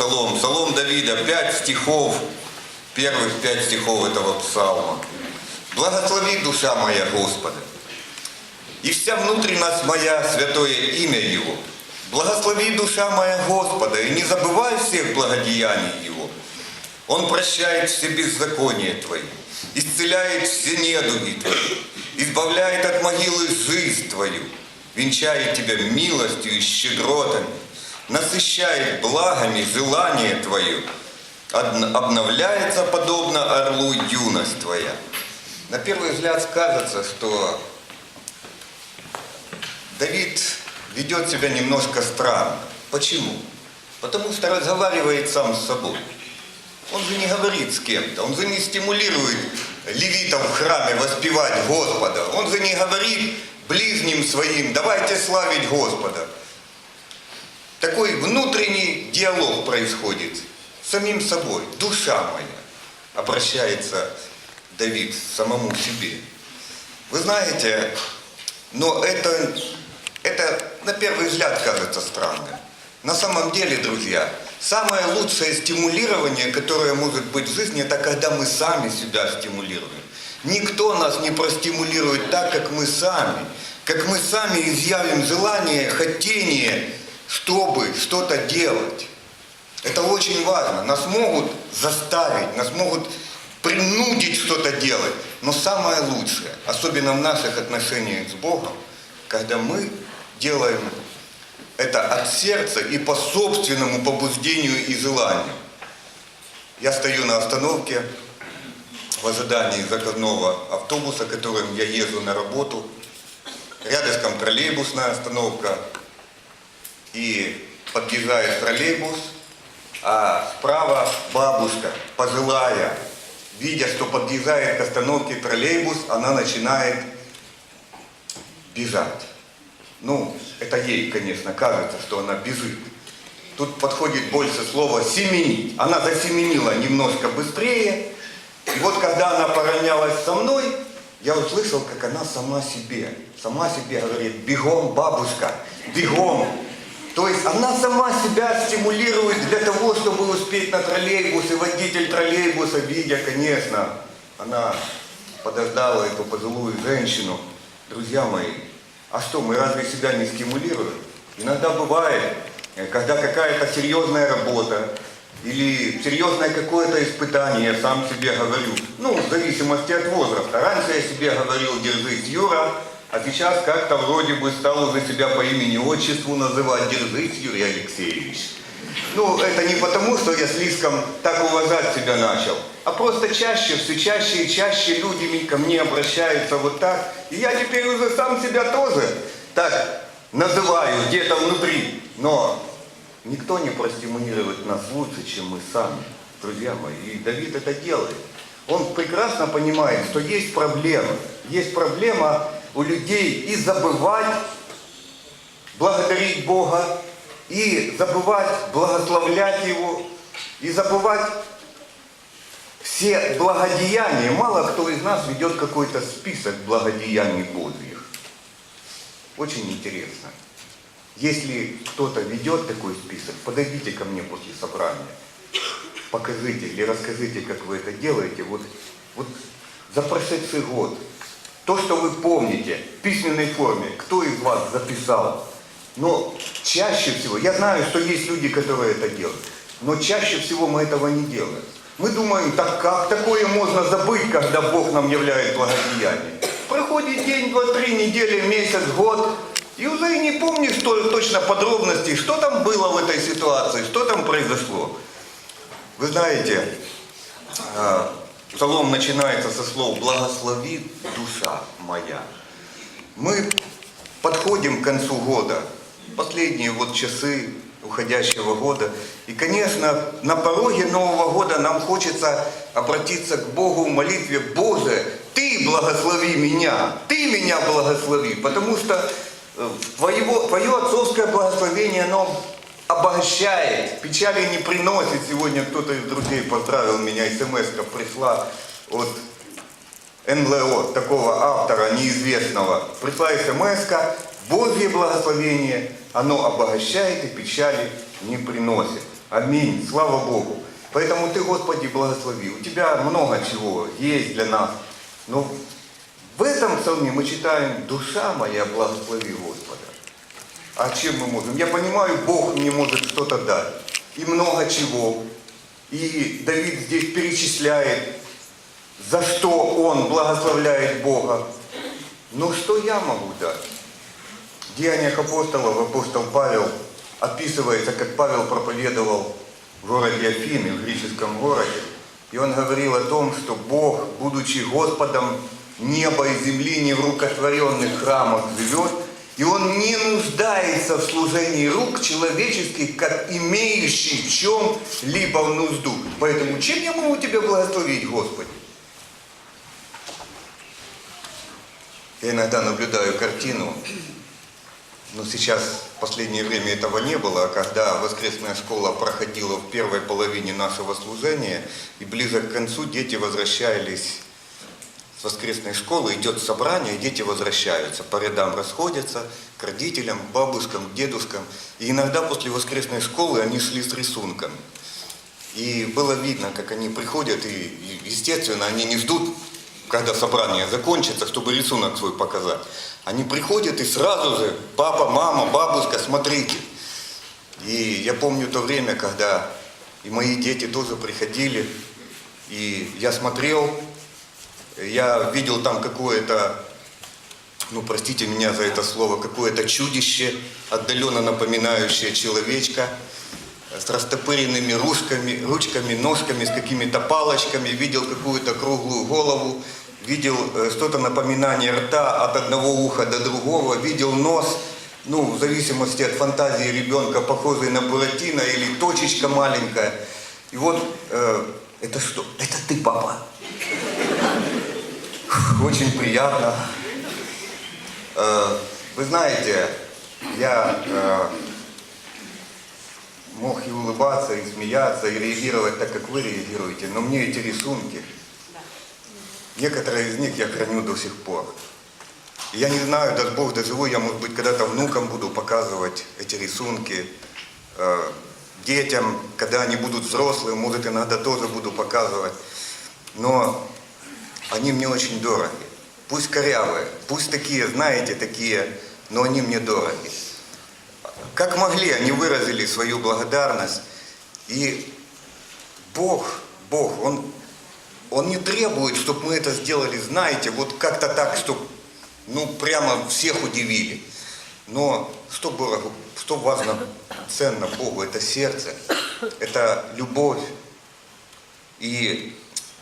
псалом, псалом Давида, пять стихов, первых пять стихов этого псалма. Благослови душа моя Господа, и вся внутренность моя, святое имя Его. Благослови душа моя Господа, и не забывай всех благодеяний Его. Он прощает все беззакония Твои, исцеляет все недуги Твои, избавляет от могилы жизнь Твою, венчает Тебя милостью и щедротами, насыщает благами желание Твое, обновляется подобно орлу юность Твоя. На первый взгляд кажется, что Давид ведет себя немножко странно. Почему? Потому что разговаривает сам с собой. Он же не говорит с кем-то, он же не стимулирует левитов в храме воспевать Господа. Он же не говорит ближним своим, давайте славить Господа. Такой внутренний диалог происходит с самим собой. Душа моя, обращается Давид самому себе. Вы знаете, но это, это на первый взгляд кажется странным. На самом деле, друзья, самое лучшее стимулирование, которое может быть в жизни, это когда мы сами себя стимулируем. Никто нас не простимулирует так, как мы сами. Как мы сами изъявим желание, хотение, чтобы что-то делать. Это очень важно. Нас могут заставить, нас могут принудить что-то делать. Но самое лучшее, особенно в наших отношениях с Богом, когда мы делаем это от сердца и по собственному побуждению и желанию. Я стою на остановке в ожидании заказного автобуса, которым я езжу на работу. Рядышком троллейбусная остановка. И подъезжает троллейбус, а справа бабушка, пожилая, видя, что подъезжает к остановке троллейбус, она начинает бежать. Ну, это ей, конечно, кажется, что она бежит. Тут подходит больше слово «семенить». Она засеменила немножко быстрее. И вот когда она поравнялась со мной, я услышал, как она сама себе, сама себе говорит, бегом, бабушка, бегом. То есть она сама себя стимулирует для того, чтобы успеть на троллейбус, и водитель троллейбуса, видя, конечно, она подождала эту пожилую женщину. Друзья мои, а что, мы разве себя не стимулируем? Иногда бывает, э, когда какая-то серьезная работа или серьезное какое-то испытание, я сам себе говорю, ну, в зависимости от возраста. Раньше я себе говорил, держись, Юра, а сейчас как-то вроде бы стал уже себя по имени-отчеству называть, держись, Юрий Алексеевич. Ну, это не потому, что я слишком так уважать себя начал, а просто чаще, все чаще и чаще люди ко мне обращаются вот так. И я теперь уже сам себя тоже так называю где-то внутри. Но никто не простимулирует нас лучше, чем мы сами, друзья мои. И Давид это делает. Он прекрасно понимает, что есть проблема. Есть проблема у людей и забывать благодарить Бога, и забывать благословлять Его, и забывать все благодеяния. Мало кто из нас ведет какой-то список благодеяний Божьих. Очень интересно. Если кто-то ведет такой список, подойдите ко мне после собрания, покажите или расскажите, как вы это делаете. Вот, вот за прошедший год, то, что вы помните в письменной форме, кто из вас записал, но чаще всего, я знаю, что есть люди, которые это делают, но чаще всего мы этого не делаем. Мы думаем, так как такое можно забыть, когда Бог нам являет благодеяние? Проходит день, два, три недели, месяц, год, и уже не помнишь то- точно подробностей, что там было в этой ситуации, что там произошло. Вы знаете, а, псалом начинается со слов «Благослови душа моя». Мы подходим к концу года, последние вот часы уходящего года. И, конечно, на пороге Нового года нам хочется обратиться к Богу в молитве «Боже, Ты благослови меня, Ты меня благослови», потому что э, твоего, Твое отцовское благословение, оно обогащает, печали не приносит. Сегодня кто-то из друзей поздравил меня, смс пришла от НЛО, такого автора неизвестного, пришла смс Божье благословение, оно обогащает и печали не приносит. Аминь. Слава Богу. Поэтому Ты, Господи, благослови. У Тебя много чего есть для нас. Но в этом псалме мы читаем «Душа моя, благослови Господа». А чем мы можем? Я понимаю, Бог мне может что-то дать. И много чего. И Давид здесь перечисляет, за что он благословляет Бога. Но что я могу дать? В Деяниях апостолов апостол Павел описывается, как Павел проповедовал в городе Афины, в греческом городе. И он говорил о том, что Бог, будучи Господом неба и земли, не в рукотворенных храмах живет, и Он не нуждается в служении рук человеческих, как имеющий в чем-либо нужду. Поэтому чем я могу Тебя благословить, Господи? Я иногда наблюдаю картину, но сейчас в последнее время этого не было, а когда воскресная школа проходила в первой половине нашего служения, и ближе к концу дети возвращались с воскресной школы, идет собрание, дети возвращаются, по рядам расходятся, к родителям, к бабушкам, к дедушкам. И иногда после воскресной школы они шли с рисунками. И было видно, как они приходят, и, естественно, они не ждут, когда собрание закончится, чтобы рисунок свой показать. Они приходят и сразу же, папа, мама, бабушка, смотрите. И я помню то время, когда и мои дети тоже приходили, и я смотрел, я видел там какое-то, ну простите меня за это слово, какое-то чудище, отдаленно напоминающее человечка, с растопыренными ручками, ручками, ножками, с какими-то палочками, видел какую-то круглую голову, видел э, что-то напоминание рта от одного уха до другого, видел нос, ну, в зависимости от фантазии ребенка, похожий на Буратино или точечка маленькая. И вот, э, это что? Это ты, папа? Очень приятно. Э, Вы знаете, я э, мог и улыбаться, и смеяться, и реагировать так, как вы реагируете, но мне эти рисунки, некоторые из них я храню до сих пор. Я не знаю, даст Бог доживу, я, может быть, когда-то внукам буду показывать эти рисунки, э, детям, когда они будут взрослые, может, иногда тоже буду показывать. Но они мне очень дороги. Пусть корявые, пусть такие, знаете, такие, но они мне дороги. Как могли, они выразили свою благодарность. И Бог, Бог, Он, Он не требует, чтобы мы это сделали, знаете, вот как-то так, чтобы, ну, прямо всех удивили. Но что, Богу, что важно, ценно Богу, это сердце, это любовь. И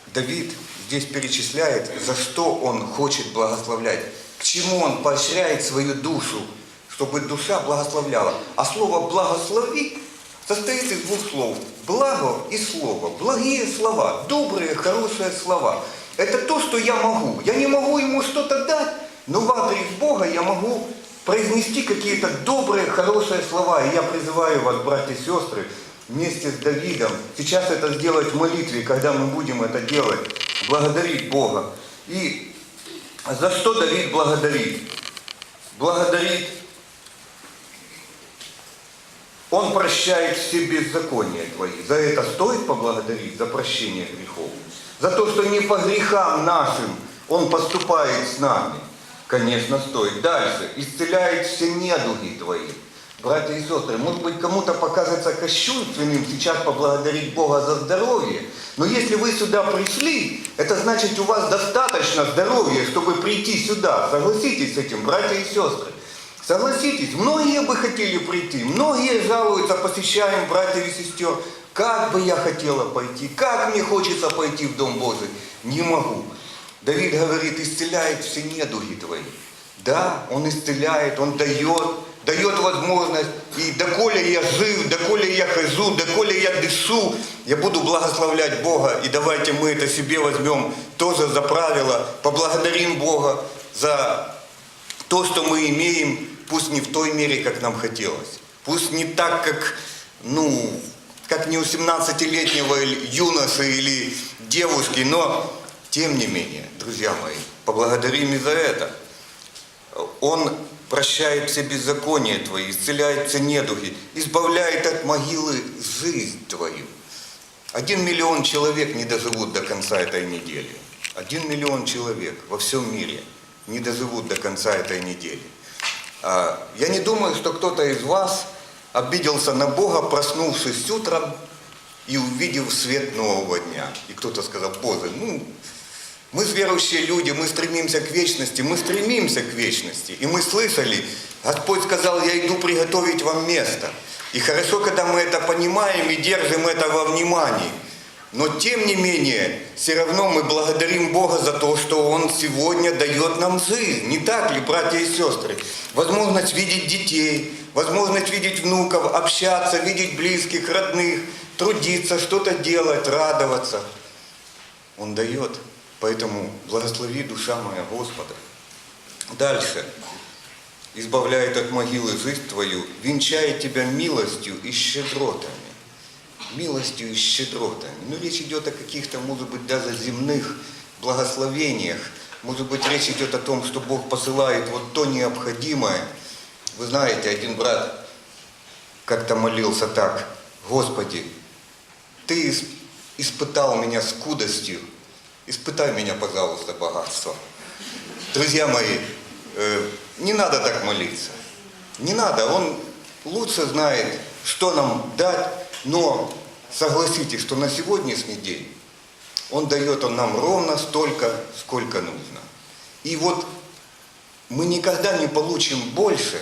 Давид здесь перечисляет, за что он хочет благословлять, к чему он поощряет свою душу, чтобы душа благословляла. А слово «благослови» состоит из двух слов – благо и слово. Благие слова, добрые, хорошие слова. Это то, что я могу. Я не могу ему что-то дать, но в адрес Бога я могу произнести какие-то добрые, хорошие слова. И я призываю вас, братья и сестры, вместе с Давидом, сейчас это сделать в молитве, когда мы будем это делать, благодарить Бога. И за что Давид благодарит? Благодарит, он прощает все беззакония твои. За это стоит поблагодарить, за прощение грехов. За то, что не по грехам нашим Он поступает с нами. Конечно, стоит. Дальше. Исцеляет все недуги твои. Братья и сестры, может быть, кому-то покажется кощунственным сейчас поблагодарить Бога за здоровье, но если вы сюда пришли, это значит, у вас достаточно здоровья, чтобы прийти сюда. Согласитесь с этим, братья и сестры. Согласитесь, многие бы хотели прийти, многие жалуются, посещаем братьев и сестер. Как бы я хотела пойти, как мне хочется пойти в Дом Божий, не могу. Давид говорит, исцеляет все недуги твои. Да, он исцеляет, он дает, дает возможность. И доколе я жив, доколе я хожу, доколе я дышу, я буду благословлять Бога. И давайте мы это себе возьмем тоже за правило, поблагодарим Бога за то, что мы имеем, пусть не в той мере, как нам хотелось. Пусть не так, как, ну, как не у 17-летнего юноши или девушки, но тем не менее, друзья мои, поблагодарим и за это. Он прощает все беззакония твои, исцеляет все недуги, избавляет от могилы жизнь твою. Один миллион человек не доживут до конца этой недели. Один миллион человек во всем мире не доживут до конца этой недели. А, Я не думаю, что кто-то из вас обиделся на Бога, проснувшись утром и увидев свет нового дня. И кто-то сказал, Боже, ну, мы верующие люди, мы стремимся к вечности, мы стремимся к вечности. И мы слышали, Господь сказал, я иду приготовить вам место. И хорошо, когда мы это понимаем и держим это во внимании. Но тем не менее, все равно мы благодарим Бога за то, что Он сегодня дает нам жизнь. Не так ли, братья и сестры? Возможность видеть детей, возможность видеть внуков, общаться, видеть близких, родных, трудиться, что-то делать, радоваться. Он дает. Поэтому благослови душа моя Господа. Дальше. Избавляет от могилы жизнь твою, венчает тебя милостью и щедротами. Милостью и щедротами. Ну, речь идет о каких-то, может быть, даже земных благословениях. Может быть, речь идет о том, что Бог посылает вот то необходимое. Вы знаете, один брат как-то молился так. Господи, Ты ис- испытал меня скудостью, испытай меня, пожалуйста, богатством. Друзья мои, э, не надо так молиться. Не надо. Он лучше знает, что нам дать, но согласитесь, что на сегодняшний день Он дает он нам ровно столько, сколько нужно. И вот мы никогда не получим больше,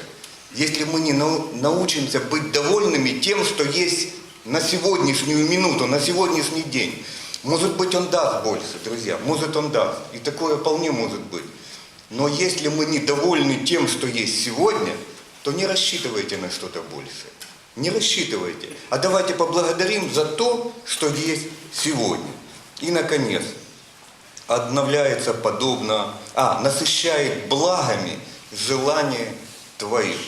если мы не нау- научимся быть довольными тем, что есть на сегодняшнюю минуту, на сегодняшний день. Может быть, он даст больше, друзья, может, он даст. И такое вполне может быть. Но если мы недовольны тем, что есть сегодня, то не рассчитывайте на что-то большее. Не рассчитывайте. А давайте поблагодарим за то, что есть сегодня. И, наконец, обновляется подобно, а, насыщает благами желания твоих.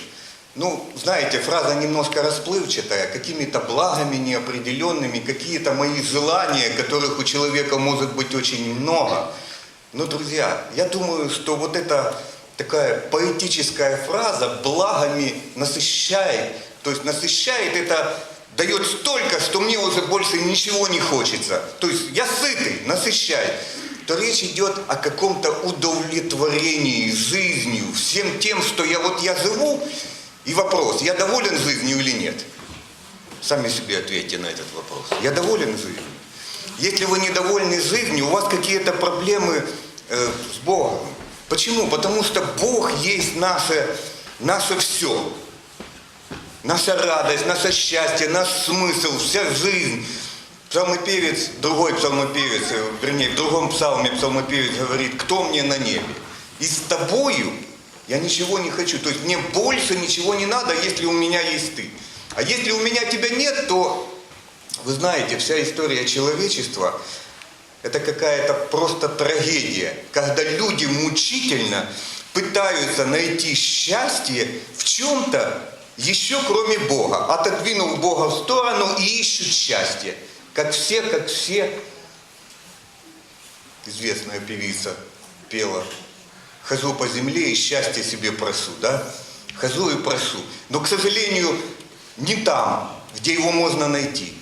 Ну, знаете, фраза немножко расплывчатая, какими-то благами неопределенными, какие-то мои желания, которых у человека может быть очень много. Но, друзья, я думаю, что вот эта такая поэтическая фраза «благами насыщает», то есть насыщает это дает столько, что мне уже больше ничего не хочется. То есть я сытый, насыщает. То речь идет о каком-то удовлетворении жизнью, всем тем, что я вот я живу, и вопрос, я доволен жизнью или нет? Сами себе ответьте на этот вопрос. Я доволен жизнью. Если вы недовольны жизнью, у вас какие-то проблемы э, с Богом. Почему? Потому что Бог есть наше, наше все. Наша радость, наше счастье, наш смысл, вся жизнь. Псалмопевец, другой псалмопевец, вернее, в другом псалме псалмопевец говорит, кто мне на небе? И с тобою я ничего не хочу. То есть мне больше ничего не надо, если у меня есть ты. А если у меня тебя нет, то, вы знаете, вся история человечества – это какая-то просто трагедия, когда люди мучительно пытаются найти счастье в чем-то еще кроме Бога, отодвинув Бога в сторону и ищут счастье. Как все, как все, известная певица пела, хожу по земле и счастье себе прошу, да? Хожу и прошу. Но, к сожалению, не там, где его можно найти.